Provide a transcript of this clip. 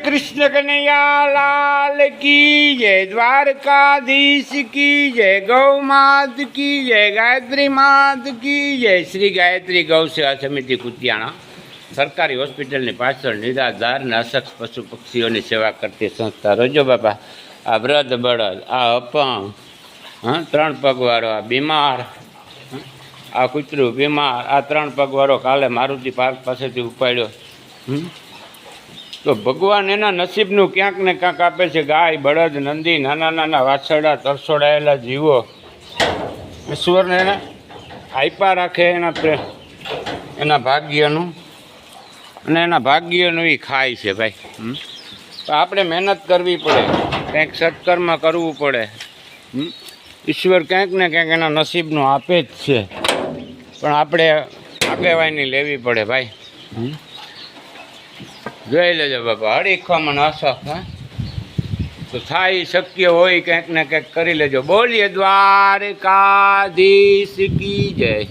કૃષ્ણ કનૈયા લાલ કી જય દ્વારકાધીશ કી જય ગૌ માત કી જય ગાયત્રી માત કી જય શ્રી ગાયત્રી ગૌ સેવા સમિતિ કુતિયાણા સરકારી હોસ્પિટલની પાછળ નિરાધાર અને અશક્ત પશુ પક્ષીઓની સેવા કરતી સંસ્થા રોજો બાપા આ વૃદ્ધ બળદ આ અપંગ હા ત્રણ પગવાળો આ બીમાર હં? આ કૂતરું બીમાર આ ત્રણ પગવાળો કાલે મારુતિ પાર્ક પાસેથી ઉપાડ્યો હમ? તો ભગવાન એના નસીબનું ક્યાંક ને ક્યાંક આપે છે ગાય બળદ, નંદી, નાના નાના વાછરડા, તરસોડાયેલા જીવો. ઈશ્વરને એને આપ્યા રાખે એના એના ભાગ્યનું. અને એના ભાગ્યનું એ ખાય છે ભાઈ? તો આપણે મહેનત કરવી પડે. કંઈક સત્કર્મ કરવું પડે? ઈશ્વર ક્યાંક ને ક્યાંક એના નસીબનું આપે જ છે. પણ આપણે આગેવાની લેવી પડે ભાઈ? જોઈ લેજો બાપા હરીખવામાં અસફ હા તો થાય શક્ય હોય કંઈક ને કંઈક કરી લેજો. બોલીએ દ્વારકાધીશ કી જય.